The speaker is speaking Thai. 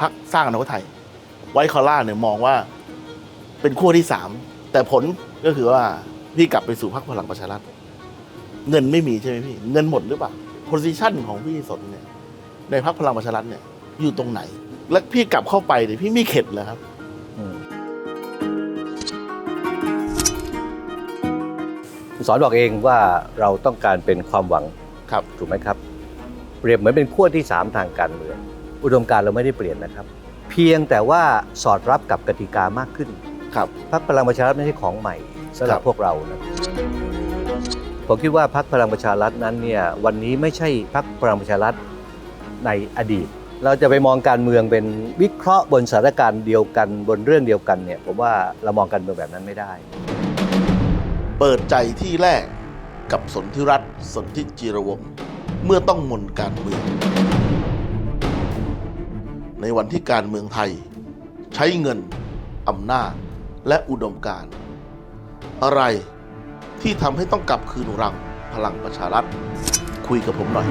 พักสร้างอนาคตไทย ไวท์คอล่าเนี่ยมองว่าเป็นขั้วที่สามแต่ผลก็คือว่าพี่กลับไปสู่พรรคพลังประชารัฐเงินไม่มีใช่ไหมพี่เงินหมดหรือเปล่าโพซิชันของพี่สนเนี่ยในพรรคพลังประชารัฐเนี่ยอยู่ตรงไหน แล้วพี่กลับเข้าไปเนี่ยพี่ไม่เข็ดเหรอครับอืมคุณสอนบอกเองว่าเราต้องการเป็นความหวังครับถูกไหมครับ เปรียบเหมือนเป็นขั้วที่3ทางการเมือง อุดมการณ์เราไม่ได้เปลี่ยนนะครับ เพียงแต่ว่าสอดรับกับกติกามากขึ้นครับพรรคพลังประชารัฐไม่ใช่ของใหม่สำหรับครับพวกเรานะผมคิดว่าพรรคพลังประชารัฐนั้นเนี่ยวันนี้ไม่ใช่พรรคพลังประชารัฐในอดีต เราจะไปมองการเมืองเป็นวิเคราะห์บนสถานการณ์เดียวกันบนเรื่องเดียวกันเนี่ยผมว่าเรามองการเมืองแบบนั้นไม่ได้ เปิดใจที่แรกกับสนธิรัตน์สนธิจิรวงศ์เมื่อต้องมนการเมือง ในวันที่การเมืองไทย ใช้เงิน อำนาจ และอุดมการณ์อะไรที่ทำให้ต้องกลับคืนรังพลังประชารัฐ คุยกับผมหน่อย